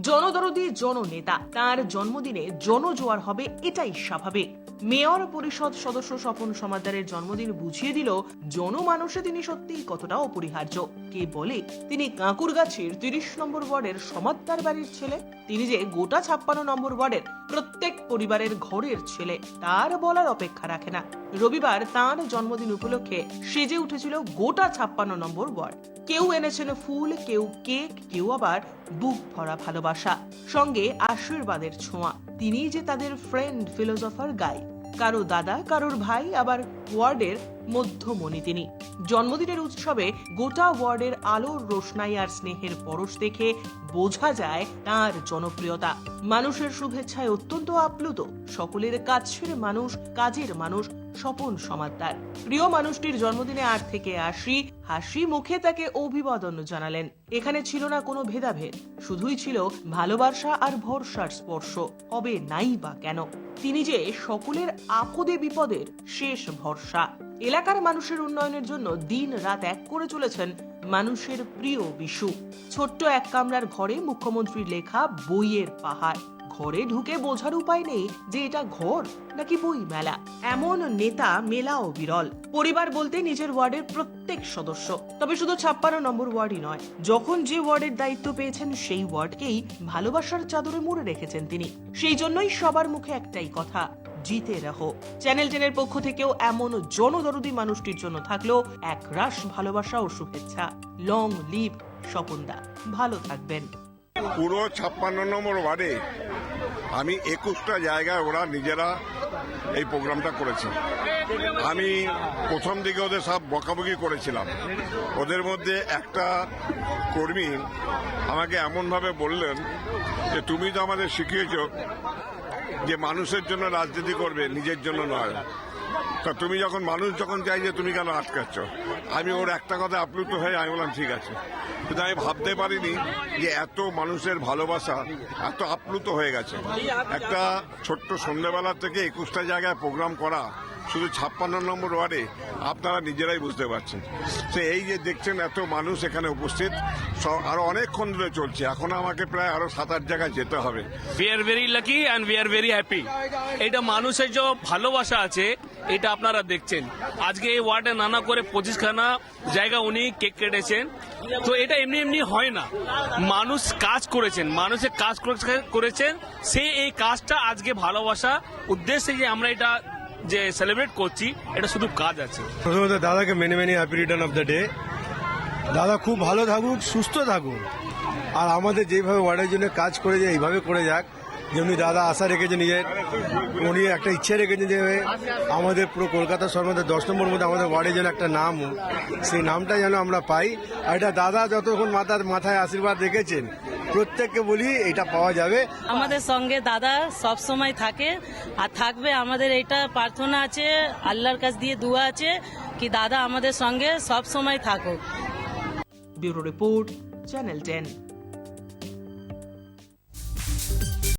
জনদরদি জননেতা। তার জন্মদিনে জনজোয়ার হবে, এটাই স্বাভাবিক। মেয়র পরিষদ সদস্য স্বপন সমাদ্দারের জন্মদিন বুঝিয়ে দিল জনমানসে তিনি সত্যিই কতটা অপরিহার্য। কে বলে? তিনি কাঁকুরগাছির তিরিশ নম্বর ওয়ার্ডের সমাদ্দার বাড়ির ছেলে। তিনি যে গোটা ছাপ্পান্ন নম্বর ওয়ার্ডের প্রত্যেক পরিবারের ঘরের ছেলে, তার বলার অপেক্ষা রাখে না। রবিবার তার জন্মদিন উপলক্ষে সেজে উঠেছিল গোটা ছাপ্পান্ন নম্বর ওয়ার্ড। কেউ এনেছেন ফুল, কেউ কেক, কেউ আবার বুক ভরা ভালোবাসা। সঙ্গে আশীর্বাদের ছোঁয়া। তিনি যে তাদের ফ্রেন্ড ফিলোসফার গাই কারও দাদা কারোর ভাই আবার ওয়ার্ডের মধ্যমণি তিনি। জন্মদিনের উৎসবে গোটা ওয়ার্ডের আলোর রোশনাই আর স্নেহের পরশ দেখে বোঝা যায় তার জনপ্রিয়তা। মানুষের শুভেচ্ছায় অত্যন্ত আপ্লুত, সকলের কাছের মানুষ, কাজের মানুষ, স্বপন সমাদ্দার। প্রিয় মানুষটির জন্মদিনে আট থেকে আশি হাসি মুখে তাকে অভিবাদন জানালেন। এখানে ছিল না কোনো ভেদাভেদ, শুধুই ছিল ভালোবাসা আর ভরসার স্পর্শ, হবে নাই বা কেন? তিনি যে সকলের আপদে বিপদের শেষ ভরসা এলাকার মানুষের উন্নয়নের জন্য দিন রাত এক করে চলেছেন মানুষের প্রিয় বিশু। ছোট্ট এক কামরার ঘরে মুখ্যমন্ত্রীর লেখা বইয়ের পাহাড়। ঘরে ঢুকে বোঝার উপায় নেই যে এটা ঘর নাকি বই মেলা এমন নেতা মেলাও বিরল। পরিবার বলতে নিজের ওয়ার্ডের প্রত্যেক সদস্য। তবে শুধু ছাপ্পান্ন নম্বর ওয়ার্ডই নয়, যখন যে ওয়ার্ডের দায়িত্ব পেয়েছেন সেই ওয়ার্ডকেই ভালোবাসার চাদরে মুড়ে রেখেছেন তিনি। সেই জন্যই সবার মুখে একটাই কথা জিতে রাহো চ্যানেল টেনের পক্ষ থেকেও এমন জনদরদি মানুষটির জন্য থাকল এক রাস ভালোবাসা ও শুভেচ্ছা। লং লিভ স্বপনদা। ভালো থাকবেন। পুরো ছাপ্পান্ন নম্বর ওয়ার্ডে আমি একুশটা জায়গায় ওরা নিজেরা এই প্রোগ্রামটা করেছে। আমি প্রথম দিকে ওদের সব বকাবকি করেছিলাম। ওদের মধ্যে একটা কর্মী আমাকে এমনভাবে বললেন যে, তুমি তো আমাদের শিখিয়েছ যে মানুষের জন্য রাজনীতি করবে, নিজের জন্য নয়। তা তুমি যখন মানুষ যখন চাই যে তুমি কেন আটকাচ্ছ? আমি ওর একটা কথা আপ্লুত হয়ে আমি বললাম, ঠিক আছে। কিন্তু আমি ভাবতে পারিনি যে এত মানুষের ভালোবাসা এত আপ্লুত হয়ে গেছে। একটা ছোট্ট সন্ধ্যেবেলা থেকে একুশটা জায়গায় প্রোগ্রাম করা শুধু ছাপ্পান্ন নম্বর ওয়ার্ডে আপনারা নিজেরাই বুঝতে পারছেন। সে এই যে দেখছেন এত মানুষ এখানে উপস্থিত আরও অনেকক্ষণ ধরে চলছে। এখন আমাকে প্রায় আরও সাত আট জায়গায় যেতে হবে। We are very lucky and we are very happy এটা মানুষের যে ভালোবাসা আছে, এটা আপনারা দেখছেন। আজকে এই ওয়ার্ডে নানা করে পঁচিশখানা জায়গা উনি কেক কেটেছেন। তো এটা এমনি এমনি হয় না। মানুষ কাজ করেছেন মানুষের কাজ করে- করেছেন। সে এই কাজটা আজকে ভালোবাসা উদ্দেশ্যে যে আমরা এটা যে সেলিব্রেট করছি, এটা শুধু কাজ আছে। প্রথমত দাদাকে মেনে মেনে happy return of the day দাদা খুব ভালো থাকুক, সুস্থ থাকুক। আর আমাদের যেভাবে ওয়ার্ডের জন্য কাজ করে যায় এইভাবে করে যাক। যেমনি দাদা আশা রেখেছে নিজের উনি একটা ইচ্ছে রেখেছেন যে আমাদের পুরো কলকাতা শহরের দশ নম্বর মধ্যে আমাদের ওয়ার্ডের জন্য একটা নাম হোক সেই নামটা যেন আমরা পাই। আর এটা দাদা যতক্ষণ মাথার মাথায় আশীর্বাদ রেখেছেন প্রত্যেককে বলি এটা পাওয়া যাবে। আমাদের সঙ্গে দাদা সব সময় থাকে আর থাকবে আমাদের এটা প্রার্থনা আছে আল্লাহর কাছ দিয়ে দোয়া আছে কি দাদা আমাদের সঙ্গে সব সময় থাকুক। Bureau report channel ten.